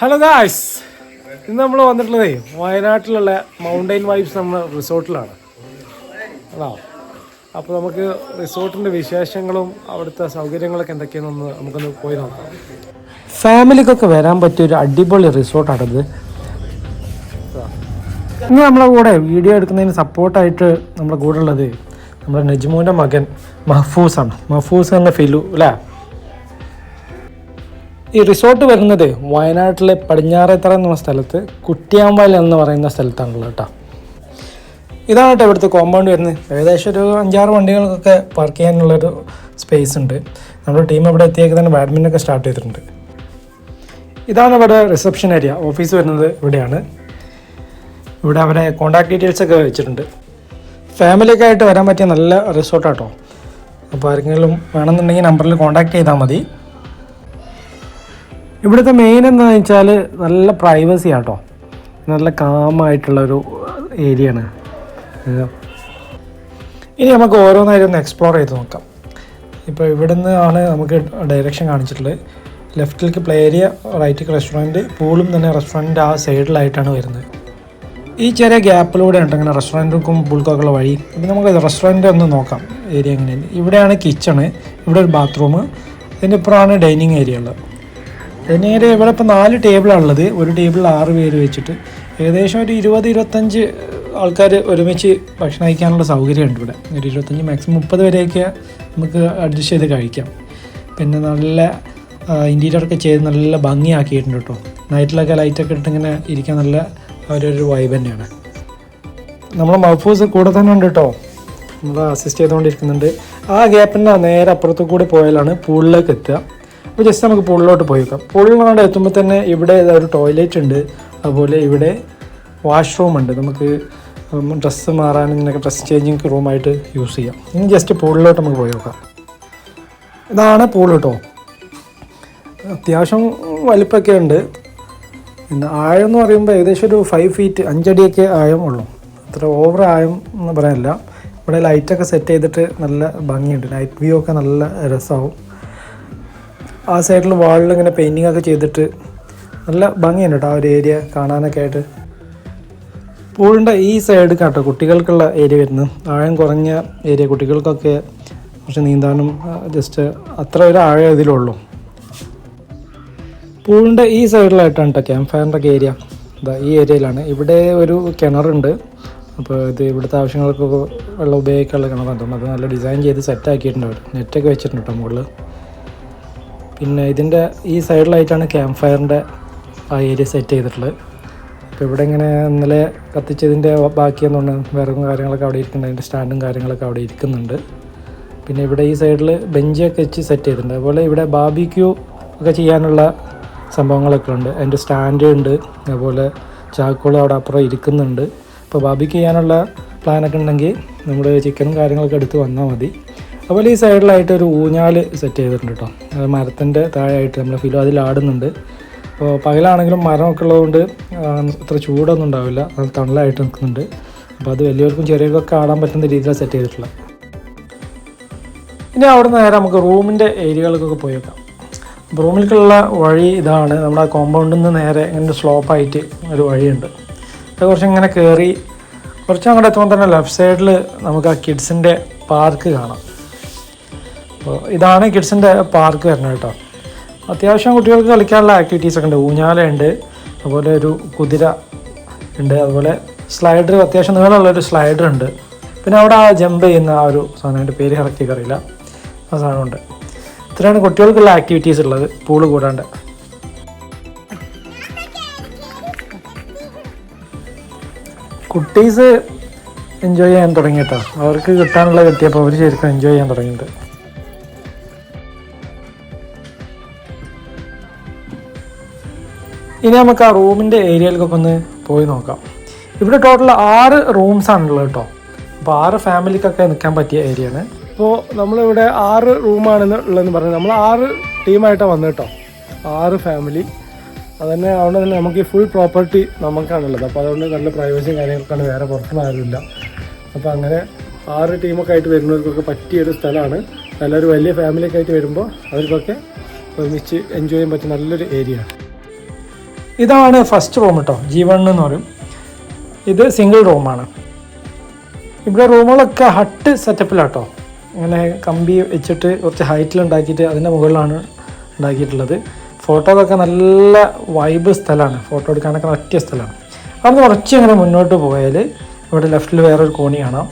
Hello guys ഇന്ന് നമ്മൾ വന്നിട്ടുള്ളതേ വയനാട്ടിലുള്ള mountain vibes നമ്മൾ റിസോർട്ടിലാണ്. ആണോ അപ്പോൾ നമുക്ക് റിസോർട്ടിന്റെ വിശേഷങ്ങളും അവിടുത്തെ സൗകര്യങ്ങളൊക്കെ എന്തൊക്കെയാണെന്ന് നമുക്കൊന്ന് പോയി നോക്കാം. ഫാമിലിക്കൊക്കെ വരാൻ പറ്റിയ ഒരു അടിപൊളി റിസോർട്ടാണിത് ഇന്ന് നമ്മളെ കൂടെ വീഡിയോ എടുക്കുന്നതിന് സപ്പോർട്ടായിട്ട് നമ്മുടെ കൂടെ ഉള്ളത് നമ്മുടെ നജ്മുവിന്റെ മകൻ മഹഫൂസാണ്. മഹഫൂസ് എന്ന ഫിലു അല്ലേ? ഈ റിസോർട്ട് വരുന്നത് വയനാട്ടിലെ പടിഞ്ഞാറേത്തറ എന്ന സ്ഥലത്ത് കുട്ടിയാമ്പൽ എന്ന് പറയുന്ന സ്ഥലത്താണുള്ളത് കേട്ടോ. ഇതാണ് കേട്ടോ ഇവിടുത്തെ കോമ്പൗണ്ട് വരുന്നത്. ഏകദേശം ഒരു അഞ്ചാറ് വണ്ടികൾക്കൊക്കെ പാർക്ക് ചെയ്യാനുള്ളൊരു സ്പേസ് ഉണ്ട്. നമ്മുടെ ടീം ഇവിടെ എത്തിയേക്ക് തന്നെ ബാഡ്മിന്റൺ ഒക്കെ സ്റ്റാർട്ട് ചെയ്തിട്ടുണ്ട്. ഇതാണ് ഇവിടെ റിസപ്ഷൻ ഏരിയ ഓഫീസ് വരുന്നത് ഇവിടെയാണ്. ഇവിടെ അവരെ കോൺടാക്ട് ഡീറ്റെയിൽസ് ഒക്കെ വെച്ചിട്ടുണ്ട്. ഫാമിലിയൊക്കെ ആയിട്ട് വരാൻ പറ്റിയ നല്ല റിസോർട്ടാട്ടോ അപ്പോൾ ആരെങ്കിലും വേണമെന്നുണ്ടെങ്കിൽ നമ്പറിൽ കോൺടാക്ട് ചെയ്താൽ മതി. ഇവിടുത്തെ മെയിൻ എന്താണെന്ന് വെച്ചാൽ നല്ല പ്രൈവസി ആട്ടോ. നല്ല കാമായിട്ടുള്ളൊരു ഏരിയ ആണ്. ഇനി നമുക്ക് ഓരോന്നായിട്ട് ഒന്ന് എക്സ്പ്ലോർ ചെയ്ത് നോക്കാം. ഇപ്പോൾ ഇവിടുന്ന് ആണ് നമുക്ക് ഡയറക്ഷൻ കാണിച്ചിട്ടുള്ളത്. ലെഫ്റ്റിലേക്ക് പ്ലേ ഏരിയ റൈറ്റിലേക്ക് റെസ്റ്റോറന്റ് പൂളും തന്നെ റെസ്റ്റോറന്റ് ആ സൈഡിലായിട്ടാണ് വരുന്നത്. ഈ ചെറിയ ഗ്യാപ്പിലൂടെ ഉണ്ട് അങ്ങനെ റെസ്റ്റോറന്റും പൂൾക്കൊക്കെ വഴി. ഇപ്പം നമുക്ക് റെസ്റ്റോറന്റ് ഒന്ന് നോക്കാം. ഏരിയ എങ്ങനെയാണ് ഇവിടെയാണ് കിച്ചണ് ഇവിടെ ഒരു ബാത്റൂം ഇതിന്റെ ഇപ്പുറമാണ് ഡൈനിങ് ഏരിയ ഉള്ളത്. ഏരിയ ഇവിടെ ഇപ്പോൾ നാല് ടേബിളാണുള്ളത് ഒരു ടേബിളിൽ ആറ് പേര് വെച്ചിട്ട് ഏകദേശം ഒരു ഇരുപത് ഇരുപത്തഞ്ച് ആൾക്കാർ ഒരുമിച്ച് ഭക്ഷണം കഴിക്കാനുള്ള സൗകര്യമുണ്ട് ഇവിടെ. ഒരു ഇരുപത്തഞ്ച് മാക്സിമം മുപ്പത് വരെയൊക്കെ നമുക്ക് അഡ്ജസ്റ്റ് ചെയ്ത് കഴിക്കാം. പിന്നെ നല്ല ഇന്റീരിയറൊക്കെ ചെയ്ത് നല്ല ഭംഗിയാക്കിയിട്ടുണ്ട് കേട്ടോ. നൈറ്റിലൊക്കെ ലൈറ്റൊക്കെ ഇട്ട് ഇങ്ങനെ ഇരിക്കാൻ നല്ല ഒരു വൈബ് തന്നെയാണ്. നമ്മൾ മഹഫൂസ് കൂടെ തന്നെ ഉണ്ട് കേട്ടോ. നമ്മൾ അസിസ്റ്റ് ചെയ്തുകൊണ്ടിരിക്കുന്നുണ്ട്. ആ ഗ്യാപ്പിന്റെ നേരെ അപ്പുറത്തു കൂടി പോയാലാണ് പൂളിലേക്ക് എത്തുക. അപ്പോൾ ജസ്റ്റ് നമുക്ക് പുള്ളിലോട്ട് പോയി വെക്കാം പുള്ളിലോട്ട് എത്തുമ്പോൾ തന്നെ ഇവിടെ ഒരു ടോയ്ലറ്റ് ഉണ്ട്. അതുപോലെ ഇവിടെ വാഷ്റൂം ഉണ്ട്. നമുക്ക് ഡ്രസ്സ് മാറാനും ഇങ്ങനെയൊക്കെ ഡ്രസ്സ് ചേഞ്ചിങ് റൂമായിട്ട് യൂസ് ചെയ്യാം. ഇനി ജസ്റ്റ് പൂളിലോട്ട് നമുക്ക് പോയി നോക്കാം. ഇതാണ് പൂൾ കേട്ടോ അത്യാവശ്യം വലിപ്പമൊക്കെ ഉണ്ട്. പിന്നെ ആഴം എന്ന് പറയുമ്പോൾ ഏകദേശം ഒരു ഫൈവ് ഫീറ്റ് അഞ്ചടിയൊക്കെ ആഴം ഉള്ളൂ. അത്ര ഓവർ ആഴം എന്ന് പറയാനില്ല. ഇവിടെ ലൈറ്റൊക്കെ സെറ്റ് ചെയ്തിട്ട് നല്ല ഭംഗിയുണ്ട്. ലൈറ്റ് വ്യൂ ഒക്കെ നല്ല രസമാവും ആ സൈഡിൽ വാളിൽ ഇങ്ങനെ പെയിന്റിംഗ് ഒക്കെ ചെയ്തിട്ട് നല്ല ഭംഗിയുണ്ട് കേട്ടോ ആ ഒരു ഏരിയ കാണാനൊക്കെ ആയിട്ട്. പൂളിന്റെ ഈ സൈഡ് കേട്ടോ കുട്ടികൾക്കുള്ള ഏരിയ വരുന്നത്. ആഴം കുറഞ്ഞ ഏരിയ കുട്ടികൾക്കൊക്കെ കുറച്ച് നീന്താനും ജസ്റ്റ് അത്ര ഒരു ആഴം ഇതിലുള്ളൂ. പൂളിന്റെ ഈ സൈഡിലായിട്ടാണ് കേട്ടോ ക്യാമ്പ് ഫയറിന്റെ ഒക്കെ ഏരിയ ഇതാ ഈ ഏരിയയിലാണ് ഇവിടെ ഒരു കിണറുണ്ട്. അപ്പോൾ ഇത് ഇവിടുത്തെ ആവശ്യങ്ങൾക്കൊക്കെ വെള്ളം ഉപയോഗിക്കാനുള്ള കിണറാണ്. അത് നല്ല ഡിസൈൻ ചെയ്ത് സെറ്റ് ആക്കിയിട്ടുണ്ട് അവർ നെറ്റൊക്കെ വെച്ചിട്ടുണ്ട് കേട്ടോ മുകളിൽ പിന്നെ ഇതിന്റെ ഈ സൈഡിലായിട്ടാണ് ക്യാമ്പ് ഫയറിന്റെ ആ ഏരിയ സെറ്റ് ചെയ്തിട്ടുള്ളത്. അപ്പോൾ ഇവിടെ ഇങ്ങനെ ഇന്നലെ കത്തിച്ചതിന്റെ ബാക്കിയെന്നുണ്ട് വിറകും കാര്യങ്ങളൊക്കെ അവിടെ ഇരിക്കുന്നുണ്ട്. അതിന്റെ സ്റ്റാൻഡും കാര്യങ്ങളൊക്കെ അവിടെ ഇരിക്കുന്നുണ്ട്. പിന്നെ ഇവിടെ ഈ സൈഡിൽ ബെഞ്ചൊക്കെ വെച്ച് സെറ്റ് ചെയ്തിട്ടുണ്ട്. അതുപോലെ ഇവിടെ ബാബിക്യൂ ഒക്കെ ചെയ്യാനുള്ള സംഭവങ്ങളൊക്കെ ഉണ്ട്. അതിന്റെ സ്റ്റാൻഡ് ഉണ്ട്. അതുപോലെ ചാക്കുകൾ അവിടെ അപ്പുറം ഇരിക്കുന്നുണ്ട്. അപ്പോൾ ബാബിക്ക് ചെയ്യാനുള്ള പ്ലാനൊക്കെ ഉണ്ടെങ്കിൽ നമ്മൾ ചിക്കനും കാര്യങ്ങളൊക്കെ എടുത്ത് വന്നാൽ മതി. അതുപോലെ ഈ സൈഡിലായിട്ട് ഒരു ഊഞ്ഞാൽ സെറ്റ് ചെയ്തിട്ടുണ്ട് കേട്ടോ. അത് മരത്തിന്റെ താഴെയായിട്ട് നമ്മൾ ഫിലോ അതിൽ ആടുന്നുണ്ട്. അപ്പോൾ പകലാണെങ്കിലും മരമൊക്കെ ഉള്ളതുകൊണ്ട് അത്ര ചൂടൊന്നും ഉണ്ടാവില്ല. അത് തണലായിട്ട് നിൽക്കുന്നുണ്ട്. അപ്പോൾ അത് വലിയവർക്കും ചെറിയവർക്കൊക്കെ ആടാൻ പറ്റുന്ന രീതിയിലാണ് സെറ്റ് ചെയ്തിട്ടുള്ളത്. ഇനി അവിടെ നിന്ന് നേരെ നമുക്ക് റൂമിന്റെ ഏരിയകൾക്കൊക്കെ പോയി വെക്കാം റൂമിലേക്കുള്ള വഴി ഇതാണ്. നമ്മുടെ കോമ്പൗണ്ടിൽ നിന്ന് നേരെ ഇങ്ങനെ സ്ലോപ്പായിട്ട് ഒരു വഴിയുണ്ട്. അത് കുറച്ച് ഇങ്ങനെ കയറി കുറച്ച് അങ്ങോട്ട് എത്തുമ്പോൾ തന്നെ ലെഫ്റ്റ് സൈഡിൽ നമുക്ക് ആ കിഡ്സിന്റെ പാർക്ക് കാണാം. അപ്പോൾ ഇതാണ് കിഡ്സിന്റെ പാർക്ക് വരുന്നത് കേട്ടോ. അത്യാവശ്യം കുട്ടികൾക്ക് കളിക്കാനുള്ള ആക്ടിവിറ്റീസ് ഒക്കെ ഉണ്ട്. ഊഞ്ഞാലുണ്ട് അതുപോലെ ഒരു കുതിര ഉണ്ട് അതുപോലെ സ്ലൈഡർ അത്യാവശ്യം നീളമുള്ളൊരു സ്ലൈഡർ ഉണ്ട്. പിന്നെ അവിടെ ആ ജമ്പ് ചെയ്യുന്ന ആ ഒരു സാധനം അതിന്റെ പേര് കറക്റ്റ് അറിയില്ല ആ സാധനമുണ്ട് ഇത്രയാണ് കുട്ടികൾക്കുള്ള ആക്ടിവിറ്റീസ് ഉള്ളത് പൂൾ കൂടാണ്ട്. കുട്ടീസ് എൻജോയ് ചെയ്യാൻ തുടങ്ങി അവർക്ക് കിട്ടാനുള്ള കിട്ടിയപ്പോൾ അവർ ശരിക്കും എൻജോയ് ചെയ്യാൻ തുടങ്ങിയിട്ടുണ്ട് ഇനി നമുക്ക് ആ റൂമിന്റെ ഏരിയയിലേക്കൊക്കെ ഒന്ന് പോയി നോക്കാം. ഇവിടെ ടോട്ടൽ ആറ് റൂംസ് ആണുള്ളത് കേട്ടോ. അപ്പോൾ ആറ് ഫാമിലിക്കൊക്കെ നിൽക്കാൻ പറ്റിയ ഏരിയ ആണ് അപ്പോൾ നമ്മളിവിടെ ആറ് റൂമാണെന്ന് ഉള്ളതെന്ന് പറഞ്ഞാൽ നമ്മൾ ആറ് ടീമായിട്ടാണ് വന്നത് കേട്ടോ. ആറ് ഫാമിലി അതന്നെ അതുകൊണ്ട് തന്നെ നമുക്ക് ഈ ഫുൾ പ്രോപ്പർട്ടി നമുക്കാണുള്ളത്. അപ്പോൾ അതുകൊണ്ട് നല്ല പ്രൈവസിയും കാര്യങ്ങളൊക്കെയാണ് വേറെ പുറത്തുനിന്ന് ആരുമില്ല. അപ്പോൾ അങ്ങനെ ആറ് ടീമൊക്കെ ആയിട്ട് വരുന്നവർക്കൊക്കെ പറ്റിയൊരു സ്ഥലമാണ് നല്ലൊരു വലിയ ഫാമിലിയൊക്കെ ആയിട്ട് വരുമ്പോൾ അവർക്കൊക്കെ ഒരുമിച്ച് എൻജോയ് ചെയ്യാൻ പറ്റിയ നല്ലൊരു ഏരിയ ആണ്. ഇതാണ് ഫസ്റ്റ് റൂം കേട്ടോ ജി വൺ എന്ന് പറയും. ഇത് സിംഗിൾ റൂമാണ് ഇവിടെ റൂമുകളൊക്കെ ഹട്ട് സെറ്റപ്പിലാട്ടോ ഇങ്ങനെ കമ്പി വെച്ചിട്ട് കുറച്ച് ഹൈറ്റിൽ ഉണ്ടാക്കിയിട്ട് അതിന്റെ മുകളിലാണ് ഉണ്ടാക്കിയിട്ടുള്ളത്. ഫോട്ടോസൊക്കെ നല്ല വൈബ് സ്ഥലമാണ്. ഫോട്ടോ എടുക്കാനൊക്കെ പറ്റിയ സ്ഥലമാണ്. അവിടെ കുറച്ച് ഇങ്ങനെ മുന്നോട്ട് പോയാൽ ഇവിടെ ലെഫ്റ്റിൽ വേറൊരു കോണി കാണാം.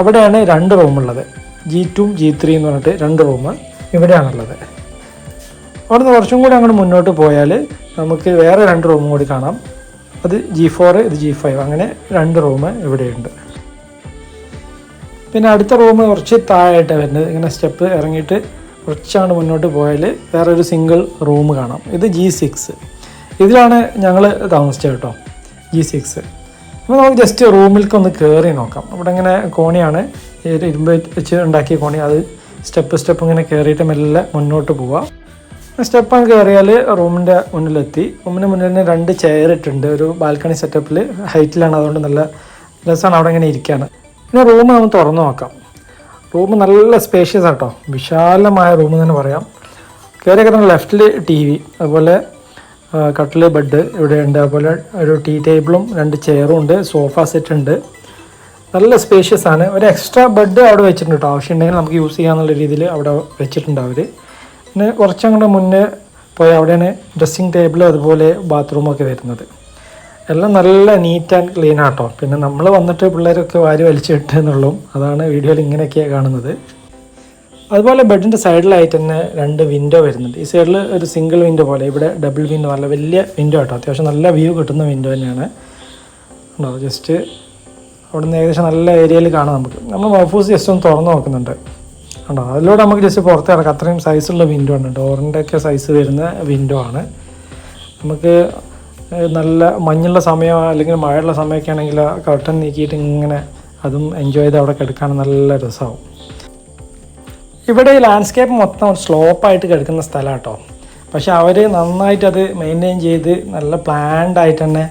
അവിടെയാണ് രണ്ട് റൂമുള്ളത് ജി ടു ജി ത്രീ എന്ന് പറഞ്ഞിട്ട് രണ്ട് റൂം ഇവിടെയാണുള്ളത്. അവിടുന്ന് കുറച്ചും കൂടി അങ്ങോട്ട് മുന്നോട്ട് പോയാൽ നമുക്ക് വേറെ രണ്ട് റൂമും കൂടി കാണാം. അത് ജി ഫോർ ഇത് ജി ഫൈവ് അങ്ങനെ രണ്ട് റൂം ഇവിടെയുണ്ട്. പിന്നെ അടുത്ത റൂം കുറച്ച് താഴായിട്ടാണ് വരുന്നത്. ഇങ്ങനെ സ്റ്റെപ്പ് ഇറങ്ങിയിട്ട് കുറച്ചാണ് മുന്നോട്ട് പോയാൽ വേറൊരു സിംഗിൾ റൂം കാണാം. ഇത് ജി സിക്സ് ഇതിലാണ് ഞങ്ങൾ താമസിച്ചത് കേട്ടോ. ജി സിക്സ് അപ്പോൾ നമുക്ക് ജസ്റ്റ് റൂമിലേക്ക് ഒന്ന് കയറി നോക്കാം. അവിടെ ഇങ്ങനെ കോണിയാണ്. ഇരുമ്പ് വെച്ച് ഉണ്ടാക്കിയ കോണി. അത് സ്റ്റെപ്പ് സ്റ്റെപ്പ് ഇങ്ങനെ കയറിയിട്ട് മെല്ലെ മുന്നോട്ട് പോവാം. സ്റ്റെപ്പ് അങ്ങ് കയറിയാൽ റൂമിന്റെ മുന്നിലെത്തി. റൂമിന്റെ മുന്നിൽ തന്നെ രണ്ട് ചെയർ ഇട്ടുണ്ട് ഒരു ബാൽക്കണി സെറ്റപ്പിൽ ഹൈറ്റിലാണ്. അതുകൊണ്ട് നല്ല രസമാണ് അവിടെ ഇങ്ങനെ ഇരിക്കുകയാണ് പിന്നെ റൂം നമുക്ക് തുറന്നു നോക്കാം. റൂം നല്ല സ്പേഷ്യസ് ആട്ടോ. വിശാലമായ റൂം തന്നെ പറയാം. കയറിയൊക്കെ തന്നെ ലെഫ്റ്റിൽ ടി വി അതുപോലെ കട്ടിൽ ബെഡ് ഇവിടെ ഉണ്ട് അതുപോലെ ഒരു ടീ ടേബിളും രണ്ട് ചെയറും ഉണ്ട്. സോഫ സെറ്റ് ഉണ്ട്. നല്ല സ്പേഷ്യസ് ആണ്. ഒരു എക്സ്ട്രാ ബെഡ് അവിടെ വെച്ചിട്ടുണ്ട് കേട്ടോ ആവശ്യമുണ്ടെങ്കിൽ നമുക്ക് യൂസ് ചെയ്യാന്നുള്ള രീതിയിൽ അവിടെ വെച്ചിട്ടുണ്ട് അവർ പിന്നെ കുറച്ചങ്ങോട്ട് മുന്നേ പോയി അവിടെയാണ് ഡ്രസ്സിങ് ടേബിളും അതുപോലെ ബാത്റൂമൊക്കെ വരുന്നത്. എല്ലാം നല്ല നീറ്റ് ആൻഡ് ക്ലീൻ ആട്ടോ. പിന്നെ നമ്മൾ വന്നിട്ട് പിള്ളേരൊക്കെ വാരി വലിച്ചിട്ട് എന്നുള്ളൂ അതാണ് വീഡിയോയിൽ ഇങ്ങനെയൊക്കെയാണ് കാണുന്നത്. അതുപോലെ ബെഡിന്റെ സൈഡിലായിട്ട് തന്നെ രണ്ട് വിൻഡോ വരുന്നുണ്ട്. ഈ സൈഡിൽ ഒരു സിംഗിൾ വിൻഡോ പോലെ ഇവിടെ ഡബിൾ വിൻഡോ നല്ല വലിയ വിൻഡോ ആട്ടോ. അത്യാവശ്യം നല്ല വ്യൂ കിട്ടുന്ന വിൻഡോ തന്നെയാണ്. ഉണ്ടോ ജസ്റ്റ് അവിടെ നിന്ന് ഏകദേശം നല്ല ഏരിയയിൽ കാണാം നമുക്ക്. നമ്മൾ ഓഫീസ് ജസ്റ്റ് ഒന്ന് തുറന്ന് നോക്കുന്നുണ്ട്. ഉണ്ടോ അതിലൂടെ നമുക്ക് ജസ്റ്റ് പുറത്ത് കിടക്കാം അത്രയും സൈസുള്ള വിൻഡോ ആണ്. ഡോറിന്റെ ഒക്കെ സൈസ് വരുന്ന വിൻഡോ ആണ്. നമുക്ക് നല്ല മഞ്ഞുള്ള സമയം അല്ലെങ്കിൽ മഴയുള്ള സമയമൊക്കെ ആണെങ്കിൽ കർട്ടൻ നീക്കിയിട്ട് ഇങ്ങനെ അതും എൻജോയ് ചെയ്ത് അവിടെ കിടക്കാൻ നല്ല രസമാവും ഇവിടെ ഈ ലാൻഡ്സ്കേപ്പ് മൊത്തം സ്ലോപ്പായിട്ട് കിടക്കുന്ന സ്ഥലം കേട്ടോ. പക്ഷെ അവർ നന്നായിട്ട് അത് മെയിന്റെയിൻ ചെയ്ത് നല്ല പ്ലാൻഡ് ആയിട്ട് തന്നെ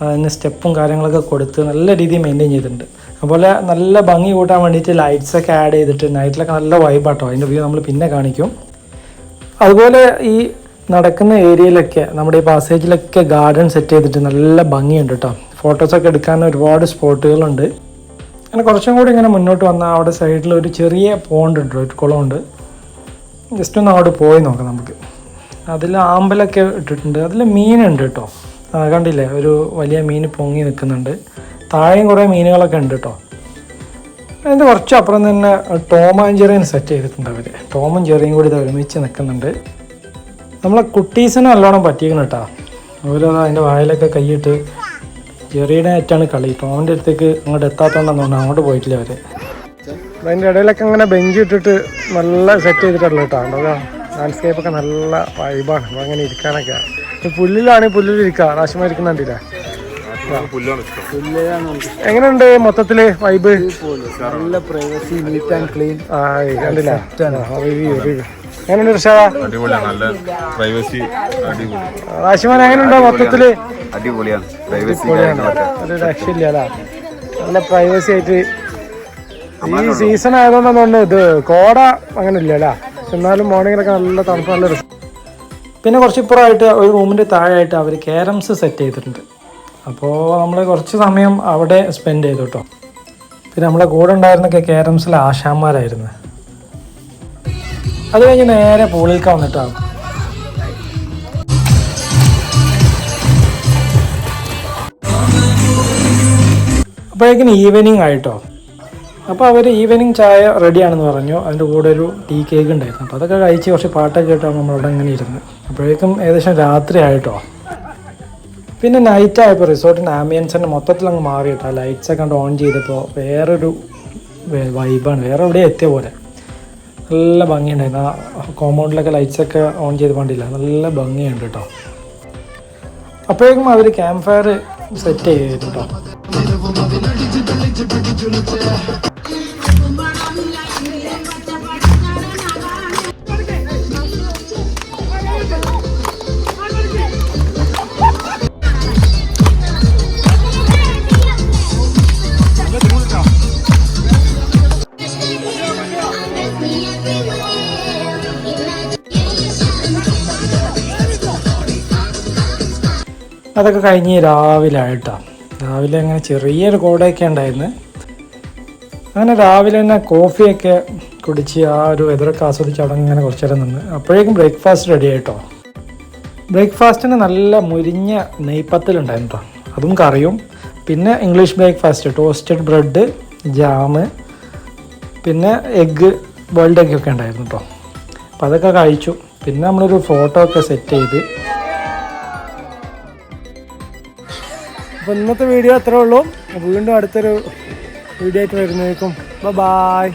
അതിന് സ്റ്റെപ്പും കാര്യങ്ങളൊക്കെ കൊടുത്ത് നല്ല രീതിയിൽ മെയിന്റെയിൻ ചെയ്തിട്ടുണ്ട്. അതുപോലെ നല്ല ഭംഗി കൂട്ടാൻ വേണ്ടിയിട്ട് ലൈറ്റ്സൊക്കെ ആഡ് ചെയ്തിട്ട് നൈറ്റിലൊക്കെ നല്ല വൈബാട്ടോ അതിന്റെ വ്യൂ നമ്മൾ പിന്നെ കാണിക്കും. അതുപോലെ ഈ നടക്കുന്ന ഏരിയയിലൊക്കെ നമ്മുടെ ഈ പാസേജിലൊക്കെ ഗാർഡൻ സെറ്റ് ചെയ്തിട്ട് നല്ല ഭംഗിയുണ്ട് കേട്ടോ ഫോട്ടോസൊക്കെ എടുക്കാൻ ഒരുപാട് സ്പോട്ടുകളുണ്ട് അങ്ങനെ കുറച്ചും കൂടി ഇങ്ങനെ മുന്നോട്ട് വന്നാൽ അവിടെ സൈഡിൽ ഒരു ചെറിയ പോണ്ട് ഉണ്ട് ഒരു കുളമുണ്ട്. ജസ്റ്റ് ഒന്ന് അവിടെ പോയി നോക്കാം നമുക്ക്. അതിൽ ആമ്പലൊക്കെ ഇട്ടിട്ടുണ്ട്. അതിൽ മീനുണ്ട് കേട്ടോ കണ്ടില്ലേ? ഒരു വലിയ മീൻ പൊങ്ങി നിൽക്കുന്നുണ്ട് താഴെയും കുറേ മീനുകളൊക്കെ ഉണ്ട് കേട്ടോ അതിന്റെ കുറച്ച് അപ്പുറം തന്നെ ടോം ആൻഡ് ജെറിയും സെറ്റ് ചെയ്തിട്ടുണ്ട് അവർ ടോമും ജെറിയും കൂടി ഇത് ഒരുമിച്ച് നിൽക്കുന്നുണ്ട്. നമ്മളെ കുട്ടീസിനെ നല്ലോണം പറ്റിക്കണം കേട്ടോ അവരത് അതിന്റെ വായിലൊക്കെ കൈയിട്ട് ജെറിയുടെ ആയിട്ടാണ് കളി. ടോമിന്റെ അടുത്തേക്ക് അങ്ങോട്ട് എത്താത്തോണ്ടെന്ന് തോന്നുന്നു അങ്ങോട്ട് പോയിട്ടില്ല അവർ അതിന്റെ ഇടയിലൊക്കെ അങ്ങനെ ബെഞ്ച് ഇട്ടിട്ട് നല്ല സെറ്റ് ചെയ്തിട്ടുള്ളൂ കേട്ടോ അതാ ലാൻഡ്സ്കേപ്പൊക്കെ നല്ല വൈബാണ് അങ്ങനെ ഇരിക്കാനൊക്കെ. പുല്ലിലാണെങ്കിൽ പുല്ലിലാണ് നാശമായിരിക്കുന്നുണ്ടല്ലേ എങ്ങനെയുണ്ട് മൊത്തത്തിൽ വൈബ് നല്ല പ്രൈവസി നീറ്റ് ആൻഡ് ക്ലീൻ കണ്ടില്ല. എങ്ങനെയുണ്ട് ഋഷാദ അടിപൊളിയാണ് നല്ല പ്രൈവസി അടിപൊളി. റാശിമാൻ എങ്ങനെയുണ്ടോ മൊത്തത്തിൽ? അടിപൊളിയാണ്. പ്രൈവസി ഒരു രക്ഷയില്ല അല്ല? നല്ല പ്രൈവസി ആയിട്ട് ഈ സീസൺ ആയതുകൊണ്ടാണ് ഇത് കോട അങ്ങനെ ഇല്ല അല്ല എന്നാലും മോർണിംഗിലൊക്കെ നല്ല തണുപ്പ് നല്ല പിന്നെ കുറച്ച് ഇപ്പുറമായിട്ട് ഒരു റൂമിന്റെ താഴെയായിട്ട് അവർ ക്യാരംസ് സെറ്റ് ചെയ്തിട്ടുണ്ട്. അപ്പോൾ നമ്മൾ കുറച്ച് സമയം അവിടെ സ്പെൻഡ് ചെയ്തു കേട്ടോ പിന്നെ നമ്മളെ കൂടെ ഉണ്ടായിരുന്നൊക്കെ കേരംസിലെ ആശാന്മാരായിരുന്നു. അത് കഴിഞ്ഞ് നേരെ പൂളിൽക്ക വന്നിട്ടാണ് അപ്പോഴേക്കിന് ഈവനിങ് ആയിട്ടോ. അപ്പോൾ അവർ ഈവനിങ് ചായ റെഡിയാണെന്ന് പറഞ്ഞു. അതിന്റെ കൂടെ ഒരു ടീ കേക്ക് ഉണ്ടായിരുന്നു. അപ്പോൾ അതൊക്കെ കഴിച്ച് കുറച്ച് പാട്ടൊക്കെ കേട്ടാണ് നമ്മളവിടെ ഇങ്ങനെ ഇരുന്ന്. അപ്പോഴേക്കും ഏകദേശം രാത്രി ആയിട്ടോ. പിന്നെ നൈറ്റ് ആയപ്പോൾ റിസോർട്ടിന്റെ ആംബിയൻസ് തന്നെ മൊത്തത്തിൽ അങ്ങ് മാറി കേട്ടോ ലൈറ്റ്സ് ഒക്കെ കണ്ട് ഓൺ ചെയ്തപ്പോൾ വേറൊരു വൈബാണ് വേറെ എവിടെയും എത്തിയ പോലെ. നല്ല ഭംഗിയുണ്ടായിരുന്നു ആ കോമ്പൗണ്ടിലൊക്കെ ലൈറ്റ്സ് ഒക്കെ ഓൺ ചെയ്ത് കണ്ടില്ല. നല്ല ഭംഗിയുണ്ട് കേട്ടോ അപ്പോഴേക്കും അവർ ക്യാമ്പ് ഫയർ സെറ്റ് ചെയ്തിട്ടുണ്ട് അതൊക്കെ കഴിഞ്ഞ് രാവിലെ ആയിട്ടാണ് രാവിലെ അങ്ങനെ ചെറിയൊരു കോടയൊക്കെ ഉണ്ടായിരുന്നു. അങ്ങനെ രാവിലെ തന്നെ കോഫിയൊക്കെ കുടിച്ച് ആ ഒരു വെതറൊക്കെ ആസ്വദിച്ച് അവിടെ ഇങ്ങനെ കുറച്ച് നേരം നിന്ന്. അപ്പോഴേക്കും ബ്രേക്ക്ഫാസ്റ്റ് റെഡി ആയിട്ടോ. ബ്രേക്ക്ഫാസ്റ്റിന് നല്ല മുരിഞ്ഞ നെയ്പ്പത്തലുണ്ടായിരുന്നു കേട്ടോ അതും കറിയും. പിന്നെ English breakfast toasted bread jam പിന്നെ എഗ്ഗ് ബോയിൽഡ് എഗ്ഗൊക്കെ ഉണ്ടായിരുന്നു കേട്ടോ അപ്പോൾ അതൊക്കെ കഴിച്ചു. പിന്നെ നമ്മളൊരു ഫോട്ടോ ഒക്കെ സെറ്റ് ചെയ്ത് അപ്പോൾ ഇന്നത്തെ വീഡിയോ അത്രേ ഉള്ളൂ. വീണ്ടും അടുത്തൊരു വീഡിയോ ആയിട്ട് വരുന്നേക്കും ബൈ